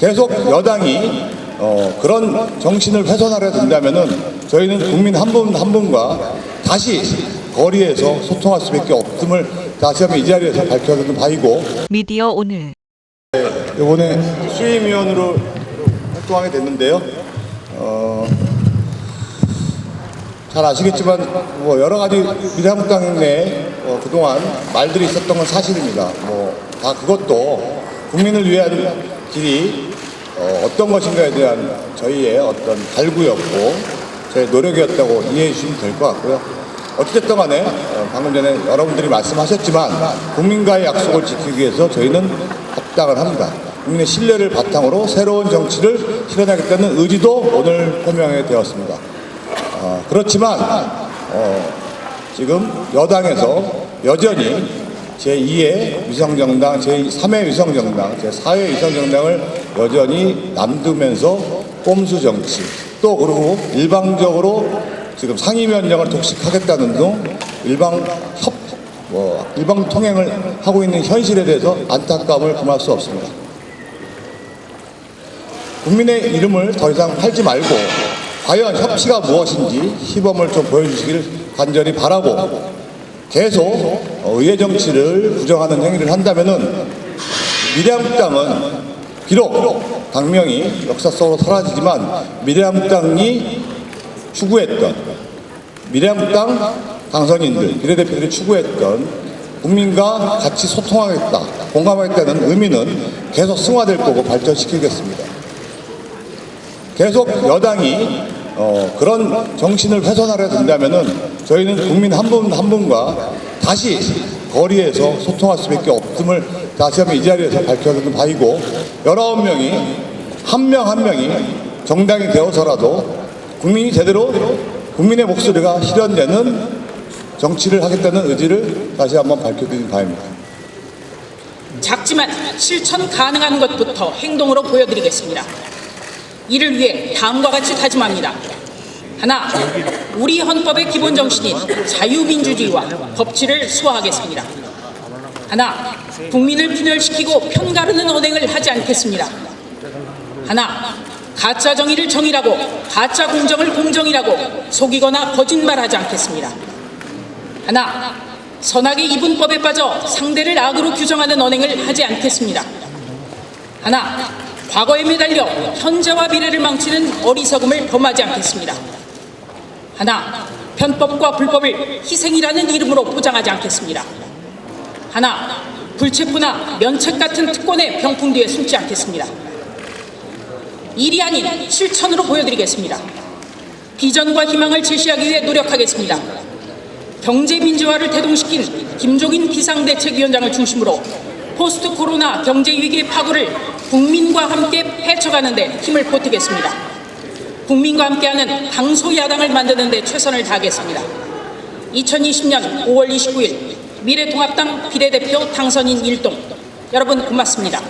계속 여당이 어, 그런 정신을 훼손하려 든다면은 저희는 국민 한 분 한 분과 다시 거리에서 소통할 수밖에 없음을 다시 한번 이 자리에서 밝혀야 되는 바이고 미디어 오늘 이번에 수임위원으로 활동하게 됐는데요. 어, 잘 아시겠지만 뭐 여러 가지 미래한국당 내에 어, 그동안 말들이 있었던 건 사실입니다. 뭐 다 그것도 국민을 위한 길이 어, 어떤 것인가에 대한 저희의 어떤 갈구였고 저의 노력이었다고 이해해 주시면 될 것 같고요. 어쨌든 간에 어, 방금 전에 여러분들이 말씀하셨지만 국민과의 약속을 지키기 위해서 저희는 합당을 합니다. 국민의 신뢰를 바탕으로 새로운 정치를 실현하겠다는 의지도 오늘 표명하게 되었습니다. 어, 그렇지만 어, 지금 여당에서 여전히 제2의 위성정당, 제3의 위성정당, 제4의 위성정당을 여전히 남두면서 꼼수 정치 또 그리고 일방적으로 지금 상임위원장을 독식하겠다는 등 일방 협, 뭐 일방 통행을 하고 있는 현실에 대해서 안타까움을 금할 수 없습니다. 국민의 이름을 더 이상 팔지 말고 과연 협치가 무엇인지 시범을 좀 보여주시기를 간절히 바라고 계속 어, 의회 정치를 부정하는 행위를 한다면은 미래한국당은 비록 당명이 역사 속으로 사라지지만 미래한국당이 추구했던 미래한국당 당선인들 비례대표들이 추구했던 국민과 같이 소통하겠다 공감하겠다는 의미는 계속 승화될 거고 발전시키겠습니다. 계속 여당이 어, 그런 정신을 훼손하려 든다면은 저희는 국민 한분한 분과 다시 거리에서 소통할 수밖에 없음을 다시 한번 이 자리에서 밝혀야 되는 바이고 열아홉 명이 한 명 한 명이 정당이 되어서라도 국민이 제대로 국민의 목소리가 실현되는 정치를 하겠다는 의지를 다시 한번 밝혀드리는 바입니다. 작지만 실천 가능한 것부터 행동으로 보여드리겠습니다. 이를 위해 다음과 같이 다짐합니다. 하나, 우리 헌법의 기본 정신인 자유민주주의와 법치를 수호하겠습니다. 하나, 국민을 분열시키고 편가르는 언행을 하지 않겠습니다. 하나, 가짜 정의를 정의라고 가짜 공정을 공정이라고 속이거나 거짓말하지 않겠습니다. 하나, 선악의 이분법에 빠져 상대를 악으로 규정하는 언행을 하지 않겠습니다. 하나, 과거에 매달려 현재와 미래를 망치는 어리석음을 범하지 않겠습니다. 하나, 편법과 불법을 희생이라는 이름으로 포장하지 않겠습니다. 하나, 불체포나 면책 같은 특권의 병풍 뒤에 숨지 않겠습니다. 일이 아닌 실천으로 보여드리겠습니다. 비전과 희망을 제시하기 위해 노력하겠습니다. 경제 민주화를 대동시킨 김종인 비상대책위원장을 중심으로 포스트 코로나 경제 위기의 파고를 국민과 함께 헤쳐가는 데 힘을 보태겠습니다. 국민과 함께하는 강소 야당을 만드는 데 최선을 다하겠습니다. 2020년 5월 29일 미래통합당 비례대표 당선인 일동 여러분 고맙습니다.